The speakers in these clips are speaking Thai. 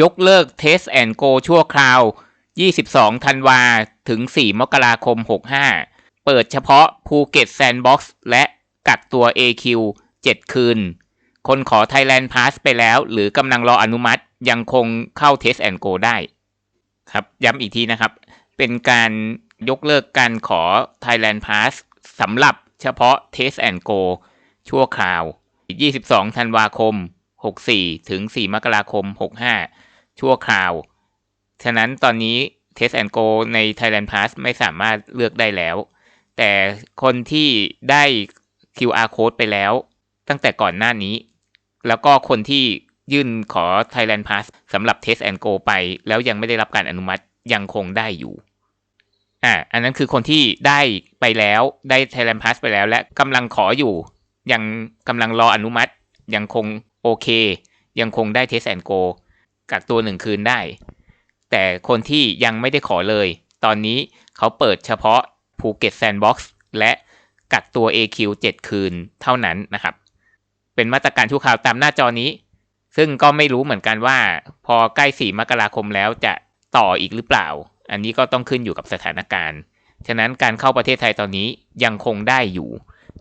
ยกเลิก Test and Go ชั่วคราว 22 ธันวาถึง 4 มกราคม 65 เปิดเฉพาะภูเก็ตแซนด์บ็อกซ์และกักตัว AQ 7 คืน คนขอ Thailand Pass ไปแล้ว หรือกำลังรออนุมัติยังคงเข้า Test and Go ได้ ครับ ย้ำอีกทีนะครับ เป็นการยกเลิกการขอ Thailand Pass สำหรับเฉพาะ Test and Go ชั่วคราว 22 ธันวาคม 64 ถึง 4 มกราคม 65 ชั่วคราว ฉะนั้นตอนนี้ Test and Go ใน Thailand Pass ไม่สามารถเลือกได้แล้ว แต่คนที่ได้ QR code ไปแล้ว ตั้งแต่ก่อนหน้านี้ แล้วก็คนที่ยื่นขอ Thailand Pass สำหรับ Test and Go ไป แล้วยังไม่ได้รับการอนุมัติยังคงได้อยู่อ่าอันนั้นคือคนที่ได้ไปแล้วได้ Thailand Pass ไปแล้ว และกำลังขออยู่ ยังกำลังรออนุมัติยังคง โอเค ยังคงได้ Test and Go กักตัวหนึ่งคืนได้ แต่คนที่ยังไม่ได้ขอเลย ตอนนี้เขาเปิดเฉพาะภูเก็ตแซนด์บ็อกซ์และกักตัว AQ 7 คืนเท่านั้นนะครับ เป็นมาตรการชั่วคราวตามหน้าจอนี้ ซึ่งก็ไม่รู้เหมือนกันว่า พอใกล้ 4 มกราคมแล้วจะต่ออีกหรือเปล่า อันนี้ก็ต้องขึ้นอยู่กับสถานการณ์ ฉะนั้นการเข้าประเทศไทยตอนนี้ยังคงได้อยู่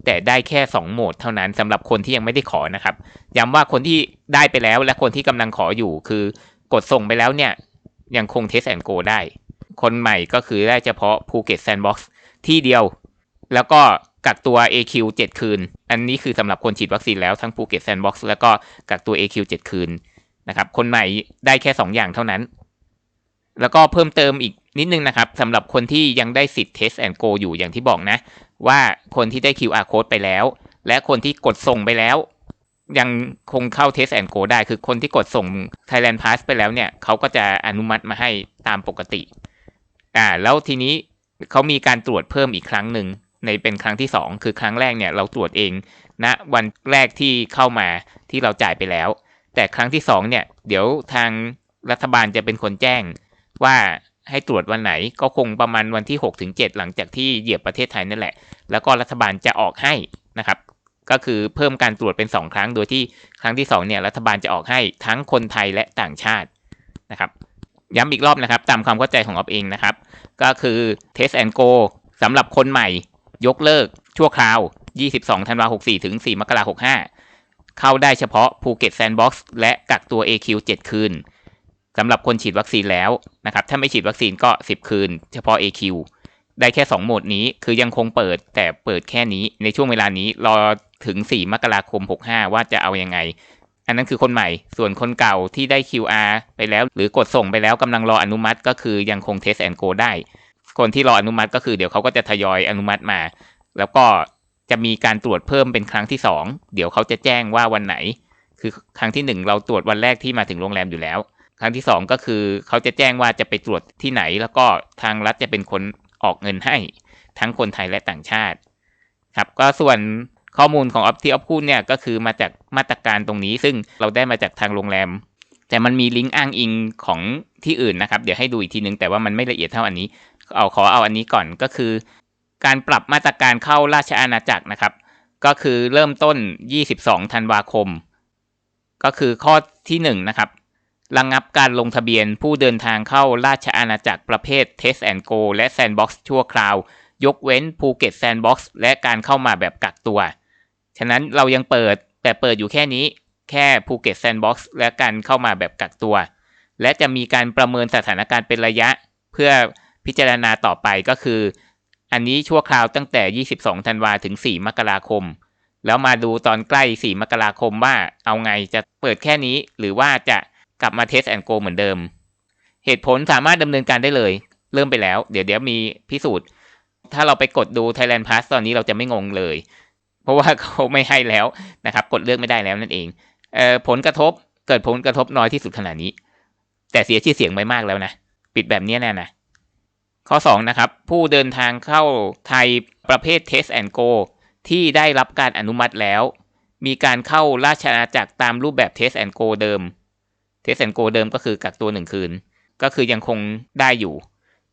แต่ได้แค่ 2 โหมดเท่านั้นสำหรับคนที่ยังไม่ได้ขอนะครับ ย้ำว่าคนที่ได้ไปแล้วและคนที่กำลังขออยู่คือกดส่งไปแล้วเนี่ย ยังคงเทสแอนโกได้ คนใหม่ก็คือได้เฉพาะภูเก็ตแซนด์บ็อกซ์ที่เดียว แล้วก็กักตัว AQ 7 คืน อันนี้คือสำหรับคนฉีดวัคซีนแล้วทั้งภูเก็ตแซนด์บ็อกซ์แล้วก็กักตัว AQ 7 คืนนะครับ คนใหม่ได้แค่ 2 อย่างเท่านั้น แล้วก็เพิ่มเติมอีก นิดนึงนะครับสำหรับคนที่ยังได้สิทธิ์ Test and Go อยู่อย่างที่บอกนะ ว่าคนที่ได้ QR code ไปแล้ว และคนที่กดส่งไปแล้ว ยังคงเข้า Test and Go ได้คือคนที่กดส่ง Thailand Pass ไปแล้วเนี่ยเขาก็จะอนุมัติมาให้ตามปกติอ่าแล้วทีนี้เขามีการตรวจเพิ่มอีกครั้งหนึ่งในเป็นครั้งที่สองคือครั้งแรกเนี่ยเราตรวจเองณนะวันแรกที่เข้ามาที่เราจ่ายไปแล้ว แต่ครั้งที่สองเนี่ยเดี๋ยวทางรัฐบาลจะเป็นคนแจ้งว่า ให้ตรวจวันไหน ก็คงประมาณวันที่6ถึง7หลังจากที่เหยียบประเทศไทยนั่นแหละ แล้วก็รัฐบาลจะออกให้นะครับก็คือเพิ่มการตรวจเป็น 2 ครั้ง โดยที่ครั้งที่ 2 เนี่ยรัฐบาลจะออกให้ทั้งคนไทยและต่างชาตินะครับ ย้ำอีกรอบนะครับ ตามความเข้าใจของออฟเองนะครับ ก็คือ Test and Go สำหรับคนใหม่ ยกเลิก ชั่วคราว 22 ธันวาคม64 ถึง 4 มกราคม65 เข้าได้เฉพาะภูเก็ตแซนด์บ็อกซ์และกักตัว AQ 7 คืน สำหรับคนฉีดวัคซีนแล้วนะครับ ถ้าไม่ฉีดวัคซีนก็ 10 คืน เฉพาะ AQ ได้แค่ 2 โหมดนี้ คือยังคงเปิดแต่เปิดแค่นี้ในช่วงเวลานี้รอถึง 4 มกราคม 65 ว่าจะเอายังไง อันนั้นคือคนใหม่ ส่วนคนเก่าที่ได้ QR ไปแล้ว หรือกดส่งไปแล้วกำลังรออนุมัติ ก็คือยังคง Test and Go ได้ คนที่รออนุมัติก็คือเดี๋ยวเขาก็จะทยอยอนุมัติมา แล้วก็จะมีการตรวจเพิ่มเป็นครั้งที่ 2 เดี๋ยวเขาจะแจ้งว่าวันไหน คือครั้งที่ 1 เราตรวจวันแรกที่มาถึงโรงแรมอยู่แล้ว ครั้งที่2ก็คือเขาจะแจ้งว่าจะไปตรวจที่ไหน แล้วก็ทางรัฐจะเป็นคนออกเงินให้ ทั้งคนไทยและต่างชาติครับก็ส่วนข้อมูลของออฟที่ออฟพูดเนี่ยก็คือมาจากมาตรการตรงนี้ ซึ่งเราได้มาจากทางโรงแรม แต่มันมีลิงก์อ้างอิงของที่อื่นนะครับ เดี๋ยวให้ดูอีกทีนึง แต่ว่ามันไม่ละเอียดเท่าอันนี้ เอาขอเอาอันนี้ก่อนก็คือ การปรับมาตรการเข้าราชอาณาจักรนะครับ ก็คือเริ่มต้น 22 ธันวาคม ก็คือข้อที่1นะครับ ระงงับการลงทะเบียนผู้เดินทางเข้าราชอาณาจักรประเภท Test and Go และ Sandbox ชั่วคราวยกเว้นภูเก็ตแซนด์บ็อกซ์และการเข้ามาแบบกักตัว ฉะนั้นเรายังเปิดแต่เปิดอยู่แค่นี้ แค่ภูเก็ตแซนด์บ็อกซ์และการเข้ามาแบบกักตัว และจะมีการประเมินสถานการณ์เป็นระยะ เพื่อพิจารณาต่อไปก็คือ อันนี้ชั่วคราวตั้งแต่ 22 ธันวาถึง 4 มกราคม แล้วมาดูตอนใกล้ 4 มกราคมว่าเอาไงจะเปิดแค่นี้ หรือว่าจะ กลับมาเทสแอนโกเหมือนเดิม เหตุผลสามารถดำเนินการได้เลย เริ่มไปแล้ว เดี๋ยวเดี๋ยวมีพิสูจน์ ถ้าเราไปกดดู Thailand Pass ตอนนี้เราจะไม่งงเลย เพราะว่าเขาไม่ให้แล้วนะครับ กดเลือกไม่ได้แล้วนั่นเองเออผลกระทบเกิดผลกระทบน้อยที่สุดขนาดนี้ แต่เสียชื่อเสียงไปมากแล้วนะ ปิดแบบนี้แน่นะข้อ 2 นะครับ ผู้เดินทางเข้าไทยประเภท Test and Go ที่ได้รับการอนุมัติแล้ว มีการเข้าราชอาณาจักรตามรูปแบบ Test and Go เดิม Test and Go เดิมก็คือกักตัวหนึ่งคืน ก็คือยังคงได้อยู่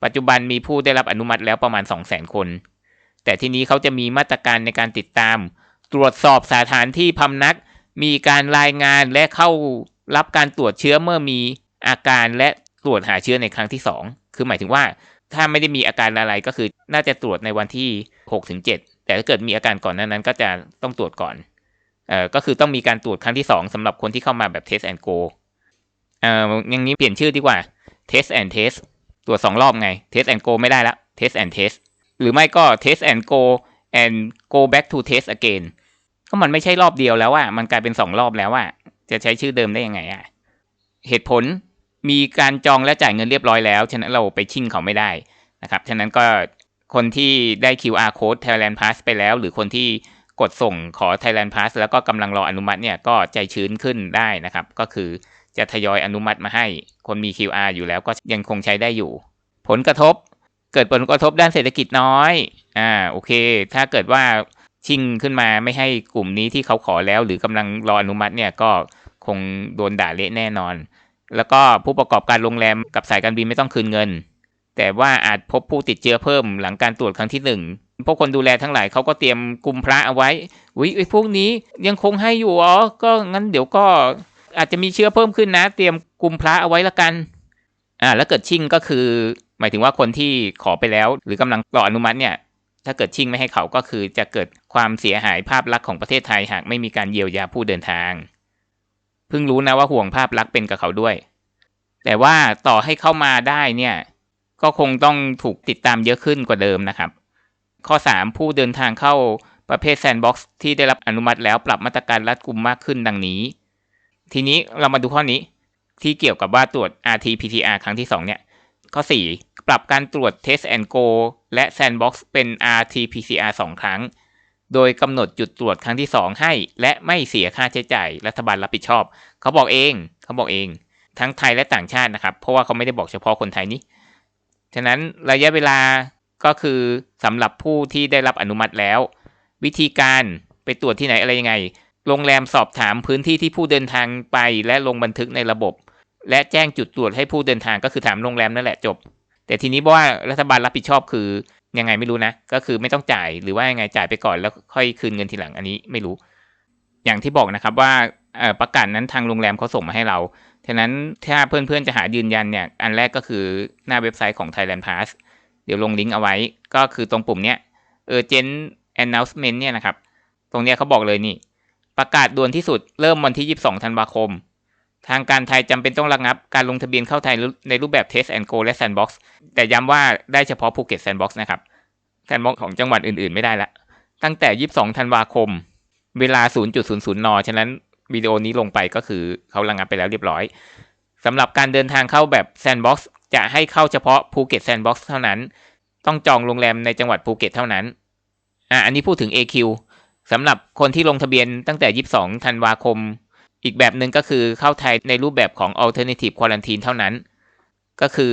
ปัจจุบันมีผู้ได้รับอนุมัติแล้วประมาณ 2 0 0 0 0 0 คน แต่ทีนี้เขาจะมีมาตรการในการติดตาม ตรวจสอบสถานที่พำนัก มีการรายงานและเข้ารับการตรวจเชื้อเมื่อมีอาการและตรวจหาเชื้อในครั้งที่สองคือหมายถึงว่าถ้าไม่ได้มีอาการอะไรก็คือน่าจะตรวจในวันที่6ถึง7แต่ถ้าเกิดมีอาการก่อนนั้นก็จะต้องตรวจก่อนเอ่อก็คือต้องมีการตรวจครั้งที่ 2สำหรับคนที่เข้ามาแบบ test and go เอออย่างนี้เปลี่ยนชื่อดีกว่า test and test ตรวจสองรอบไง test and go ไม่ได้ละ test and test หรือไม่ก็ test and go and go back to test again ก็มันไม่ใช่รอบเดียวแล้วอะมันกลายเป็นสองรอบแล้วอะจะใช้ชื่อเดิมได้ยังไงอะเหตุผลมีการจองและจ่ายเงินเรียบร้อยแล้ว ฉะนั้นเราไปชิ่งเขาไม่ได้นะครับ ฉะนั้นก็คนที่ได้ QR code Thailand Pass ไปแล้ว หรือคนที่กดส่งขอ Thailand Pass แล้วก็กำลังรออนุมัติเนี่ยก็ใจชื้นขึ้นได้นะครับ ก็คือ จะทยอยอนุมัติมาให้ คนมี QR อยู่แล้วก็ยังคงใช้ได้อยู่ ผลกระทบเกิดผลกระทบด้านเศรษฐกิจน้อย อ่า โอเค ถ้าเกิดว่าชิงขึ้นมาไม่ให้กลุ่มนี้ที่เขาขอแล้ว หรือกำลังรออนุมัติเนี่ยก็คงโดนด่าเละแน่นอน แล้วก็ผู้ประกอบการโรงแรมกับสายการบินไม่ต้องคืนเงิน แต่ว่าอาจพบผู้ติดเชื้อเพิ่มหลังการตรวจครั้งที่หนึ่งพวกคนดูแลทั้งหลายเขาก็เตรียมกลุ่มพระเอาไว้อุ้ยอ้พวกนี้ยังคงให้อยู่อ๋อ ก็งั้นเดี๋ยวก็ อาจจะมีเชื้อเพิ่มขึ้นนะ เตรียมกุมพระเอาไว้ละกัน อ่า แล้วเกิดชิ่งก็คือ หมายถึงว่าคนที่ขอไปแล้ว หรือกำลังรออนุมัติเนี่ย ถ้าเกิดชิ่งไม่ให้เขาก็คือจะเกิดความเสียหายภาพลักษณ์ของประเทศไทยหากไม่มีการเยียวยาผู้เดินทาง เพิ่งรู้นะว่าห่วงภาพลักษณ์เป็นกับเขาด้วย แต่ว่าต่อให้เข้ามาได้เนี่ย ก็คงต้องถูกติดตามเยอะขึ้นกว่าเดิมนะครับ ข้อ 3 ผู้เดินทางเข้าประเภทแซนด์บ็อกซ์ที่ได้รับอนุมัติแล้วปรับมาตรการรัดกุมมากขึ้นดังนี้ ทีนี้เรามาดูข้อนี้ที่เกี่ยวกับว่าตรวจ RT-PCR ครั้งที่ 2 เนี่ย ข้อ 4 ปรับการตรวจ Test and Go และ Sandbox เป็น RT-PCR 2 ครั้ง โดยกำหนดจุดตรวจครั้งที่ 2 ให้ และไม่เสียค่าใช้จ่ายรัฐบาลรับผิดชอบ เขาบอกเอง เขาบอกเอง ทั้งไทยและต่างชาตินะครับ เพราะว่าเขาไม่ได้บอกเฉพาะคนไทยนี้ ฉะนั้นระยะเวลาก็คือสำหรับผู้ที่ได้รับอนุมัติแล้ว วิธีการไปตรวจที่ไหนอะไรยังไง โรงแรมสอบถามพื้นที่ที่ผู้เดินทางไปและลงบันทึกในระบบ และแจ้งจุดตรวจให้ผู้เดินทางก็คือถามโรงแรมนั่นแหละจบ แต่ทีนี้เพราะว่ารัฐบาลรับผิดชอบคือยังไงไม่รู้นะ ก็คือไม่ต้องจ่ายหรือว่ายังไงจ่ายไปก่อนแล้วค่อยคืนเงินทีหลังอันนี้ไม่รู้ อย่างที่บอกนะครับว่าประกาศนั้นทางโรงแรมเขาส่งมาให้เราฉะนั้นถ้าเพื่อนๆจะหายืนยันเนี่ยอันแรกก็คือหน้าเว็บไซต์ของ Thailand Pass เดี๋ยวลงลิงก์เอาไว้ก็คือตรงปุ่มเนี้ย Urgent Announcement เนี่ยนะครับ ตรงเนี้ยเขาบอกเลยนี่ ประกาศด่วนที่สุดเริ่มวันที่ 22 ธันวาคม ทางการไทยจำเป็นต้องระงับการลงทะเบียนเข้าไทยในรูปแบบ Test and Go และ Sandbox แต่ย้ำว่าได้เฉพาะภูเก็ต Sandbox นะครับ Sandbox ของจังหวัดอื่นๆ ไม่ได้ละ ตั้งแต่ 22 ธันวาคม เวลา 0.00 น ฉะนั้นวิดีโอนี้ลงไปก็คือเขาระงับไปแล้วเรียบร้อยสำหรับการเดินทางเข้าแบบ Sandbox จะให้เข้าเฉพาะภูเก็ต Sandbox เท่านั้น ต้องจองโรงแรมในจังหวัดภูเก็ตเท่านั้นอ่าอันนี้พูดถึง AQ สำหรับคนที่ลงทะเบียนตั้งแต่ 22 ธันวาคม อีกแบบหนึ่งก็คือเข้าไทยในรูปแบบของ alternative quarantine เท่านั้น ก็คือ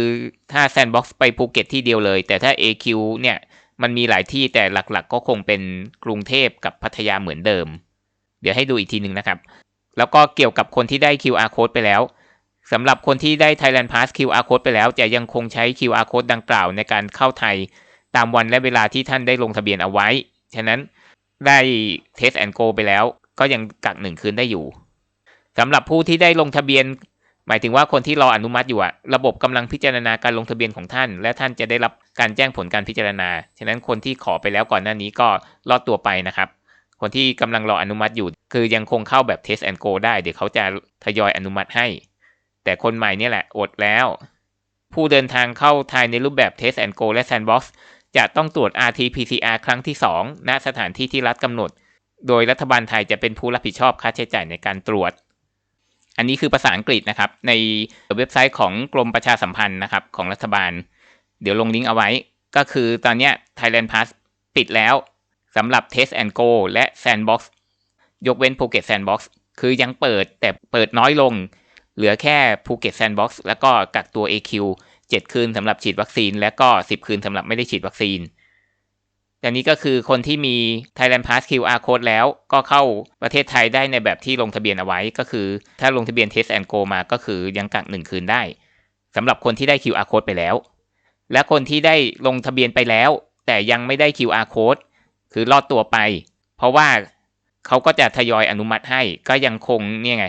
ถ้า Sandbox ไปภูเก็ตที่เดียวเลย แต่ถ้า AQ เนี่ยมันมีหลายที่แต่หลักๆ ก็คงเป็นกรุงเทพกับพัทยาเหมือนเดิม เดี๋ยวให้ดูอีกทีหนึ่งนะครับ แล้วก็เกี่ยวกับคนที่ได้ QR code ไปแล้วสำหรับคนที่ได้ Thailand Pass QR code ไปแล้ว จะยังคงใช้ QR code ดังกล่าวในการเข้าไทย ตามวันและเวลาที่ท่านได้ลงทะเบียนเอาไว้ ฉะนั้น ได้ Test and Go ไปแล้ว ก็ยังกักหนึ่งคืนได้อยู่สำหรับผู้ที่ได้ลงทะเบียน หมายถึงว่าคนที่รออนุมัติอยู่อะระบบกำลังพิจารณาการลงทะเบียนของท่าน และท่านจะได้รับการแจ้งผลการพิจารณา ฉะนั้นคนที่ขอไปแล้วก่อนหน้านี้ก็รอดตัวไปนะครับ คนที่กำลังรออนุมัติอยู่ คือยังคงเข้าแบบ Test and Go ได้เดี๋ยวเขาจะทยอยอนุมัติให้ แต่คนใหม่นี่แหละอดแล้ว ผู้เดินทางเข้าไทยในรูปแบบ Test and Go และ Sandbox จะต้องตรวจ RT-PCR ครั้งที่ 2 ณ สถานที่ที่รัฐกำหนด โดยรัฐบาลไทยจะเป็นผู้รับผิดชอบค่าใช้จ่ายในการตรวจ อันนี้คือภาษาอังกฤษนะครับ ในเว็บไซต์ของกรมประชาสัมพันธ์นะครับของรัฐบาล เดี๋ยวลงลิงก์เอาไว้ ก็คือตอนนี้ Thailand Pass ปิดแล้วสำหรับ Test and Go และ Sandbox ยกเว้น Phuket Sandbox คือยังเปิดแต่เปิดน้อยลง เหลือแค่ Phuket Sandbox แล้วก็กักตัว AQ 7 คืนสำหรับฉีดวัคซีน และก็ 10 คืนสำหรับไม่ได้ฉีดวัคซีนอันนี้ก็คือคนที่มี Thailand Pass QR Code แล้วก็เข้าประเทศไทยได้ในแบบที่ลงทะเบียนเอาไว้ ก็คือถ้าลงทะเบียน Test and Go มาก็คือยังกัก1คืนได้สำหรับคนที่ได้ QR Code ไปแล้ว และคนที่ได้ลงทะเบียนไปแล้ว แต่ยังไม่ได้ QR Code คือรอดตัวไป เพราะว่าเขาก็จะทยอยอนุมัติให้ ก็ยังคงเนี่ยไง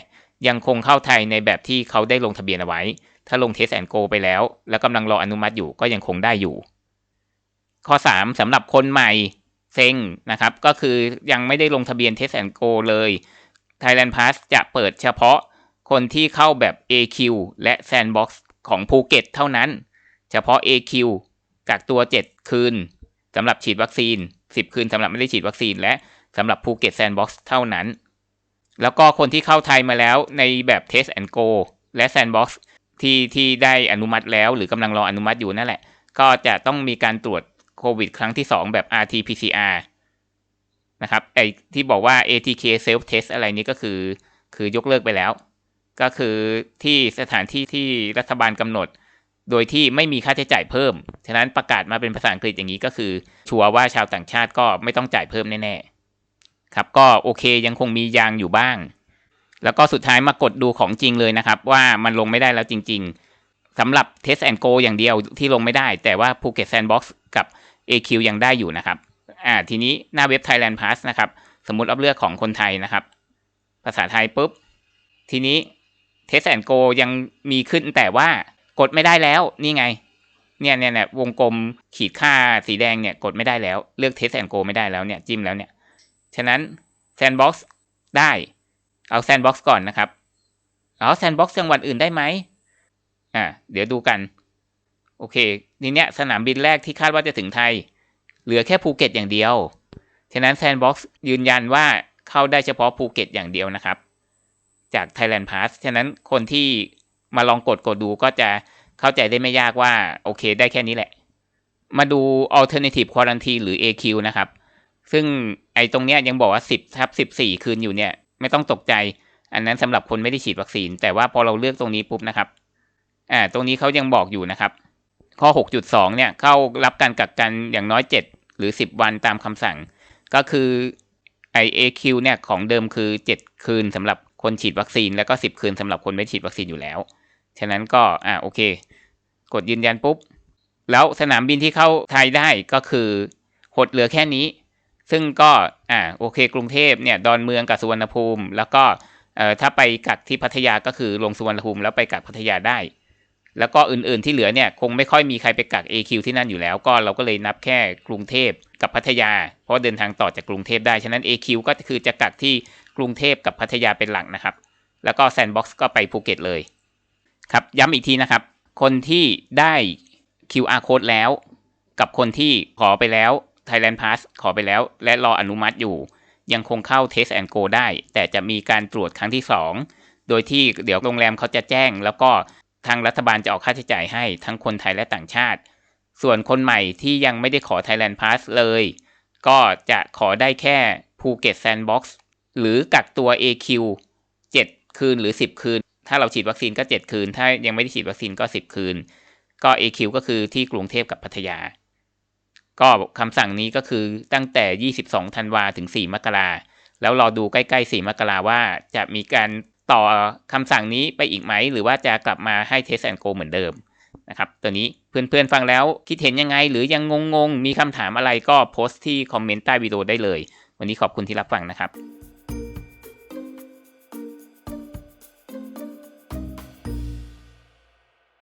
ยังคงเข้าไทยในแบบที่เขาได้ลงทะเบียนเอาไว้ ถ้าลง Test and Go ไปแล้ว แล้วกำลังรออนุมัติอยู่ก็ยังคงได้อยู่ ข้อ 3สำหรับคนใหม่เซ็งนะครับ ก็คือยังไม่ได้ลงทะเบียน Test and Go เลย Thailand Pass จะเปิดเฉพาะคนที่เข้าแบบ AQ และ Sandbox ของภูเก็ตเท่านั้น เฉพาะ AQ กักตัว 7 คืนสำหรับฉีดวัคซีน 10 คืนสำหรับไม่ได้ฉีดวัคซีน และสำหรับภูเก็ต Sandbox เท่านั้น แล้วก็คนที่เข้าไทยมาแล้วในแบบ Test and Go และ Sandbox ที่ที่ได้อนุมัติแล้ว หรือกำลังรออนุมัติอยู่นั่นแหละ ก็จะต้องมีการตรวจโควิดครั้งที่ 2 แบบ RT-PCR นะครับไอที่บอกว่า ATK self test อะไรนี้ก็คือ คือยกเลิกไปแล้ว ก็คือที่สถานที่ที่รัฐบาลกำหนด โดยที่ไม่มีค่าใช้จ่ายเพิ่ม ฉะนั้นประกาศมาเป็นภาษาอังกฤษอย่างนี้ก็คือ ชัวร์ว่าชาวต่างชาติก็ไม่ต้องจ่ายเพิ่มแน่ ๆ ครับก็โอเคยังคงมียางอยู่บ้าง แล้วก็สุดท้ายมากดดูของจริงเลยนะครับ ว่ามันลงไม่ได้แล้วจริง ๆสำหรับ Test and Go อย่างเดียวที่ลงไม่ได้ แต่ว่า Phuket Sandbox กับ AQ ยังได้อยู่นะครับอ่าทีนี้หน้าเว็บ Thailand Pass นะครับ สมมติเอาเลือกของคนไทยนะครับ ภาษาไทยปุ๊บ ทีนี้ Test and Go ยังมีขึ้นแต่ว่ากดไม่ได้แล้วนี่ไงเนี่ยเนี่ยเนี่ยวงกลมขีดค่าสีแดงเนี่ยกดไม่ได้แล้ว เลือก Test and Go ไม่ได้แล้วเนี่ยจิ้มแล้วเนี่ย ฉะนั้น Sandbox ได้ เอา Sandbox ก่อนนะครับ เอา Sandbox จังหวัดอื่นได้ไหมอ่าเดี๋ยวดูกัน โอเคทีเนี้ยสนามบินแรกที่คาดว่าจะถึงไทย เหลือแค่ภูเก็ตอย่างเดียว ฉะนั้น Sandbox ยืนยันว่าเข้าได้เฉพาะภูเก็ตอย่างเดียวนะครับ จาก Thailand Pass ฉะนั้นคนที่มาลองกดกดดูก็จะเข้าใจได้ไม่ยากว่า โอเคได้แค่นี้แหละ มาดู Alternative Quarantine หรือ AQ นะครับ ซึ่งไอ้ตรงเนี้ยยังบอกว่า 10ทับ14 คืนอยู่เนี่ย ไม่ต้องตกใจ อันนั้นสำหรับคนไม่ได้ฉีดวัคซีน แต่ว่าพอเราเลือกตรงนี้ปุ๊บนะครับอ่าตรงนี้เขายังบอกอยู่นะครับ ข้อ 6.2 เนี่ยเข้ารับการกักกันอย่างน้อย 7 หรือ 10 วันตามคำสั่ง ก็คือ IAQ เนี่ยของเดิมคือ 7 คืนสำหรับคนฉีดวัคซีน แล้วก็ 10 คืนสำหรับคนไม่ฉีดวัคซีนอยู่แล้ว ฉะนั้นก็อ่าโอเค กดยืนยันปุ๊บ แล้วสนามบินที่เข้าไทยได้ก็คือหดเหลือแค่นี้ ซึ่งก็อ่าโอเค กรุงเทพเนี่ยดอนเมืองกับสุวรรณภูมิ แล้วก็เอ่อถ้าไปกักที่พัทยาก็คือลงสุวรรณภูมิแล้วไปกักพัทยาได้ แล้วก็อื่นๆที่เหลือเนี่ยคงไม่ค่อยมีใครไปกัก AQ ที่นั่นอยู่แล้ว ก็เราก็เลยนับแค่กรุงเทพกับพัทยา เพราะเดินทางต่อจากกรุงเทพได้ฉะนั้น AQ ก็คือจะกักที่กรุงเทพกับพัทยาเป็นหลักนะครับ แล้วก็ Sandbox ก็ไปภูเก็ตเลยครับย้ำอีกทีนะครับ คนที่ได้ QR code แล้ว กับคนที่ขอไปแล้ว Thailand Pass ขอไปแล้ว และรออนุมัติอยู่ ยังคงเข้า Test and Go ได้ แต่จะมีการตรวจครั้งที่ 2 โดยที่เดี๋ยวโรงแรมเขาจะแจ้ง แล้วก็ทางรัฐบาลจะออกค่าใช้จ่ายให้ทั้งคนไทยและต่างชาติ ส่วนคนใหม่ที่ยังไม่ได้ขอ Thailand Pass เลย ก็จะขอได้แค่ภูเก็ต Sandbox หรือกักตัว AQ 7 คืนหรือ 10 คืน ถ้าเราฉีดวัคซีนก็ 7 คืน ถ้ายังไม่ได้ฉีดวัคซีนก็ 10 คืน ก็ AQ ก็คือที่กรุงเทพกับพัทยา ก็คำสั่งนี้ก็คือตั้งแต่ 22 ธันวาถึง 4 มกราแล้วรอดูใกล้ๆ 4 มกราว่าจะมีการต่อคำสั่งนี้ไปอีกไหม หรือว่าจะกลับมาให้เทสแอนโกเหมือนเดิมนะครับตัวนี้เพื่อนๆฟังแล้วคิดเห็นยังไง หรือยังงงๆ มีคำถามอะไรก็โพสต์ที่คอมเมนต์ใต้วิดีโอได้เลย วันนี้ขอบคุณที่รับฟังนะครับ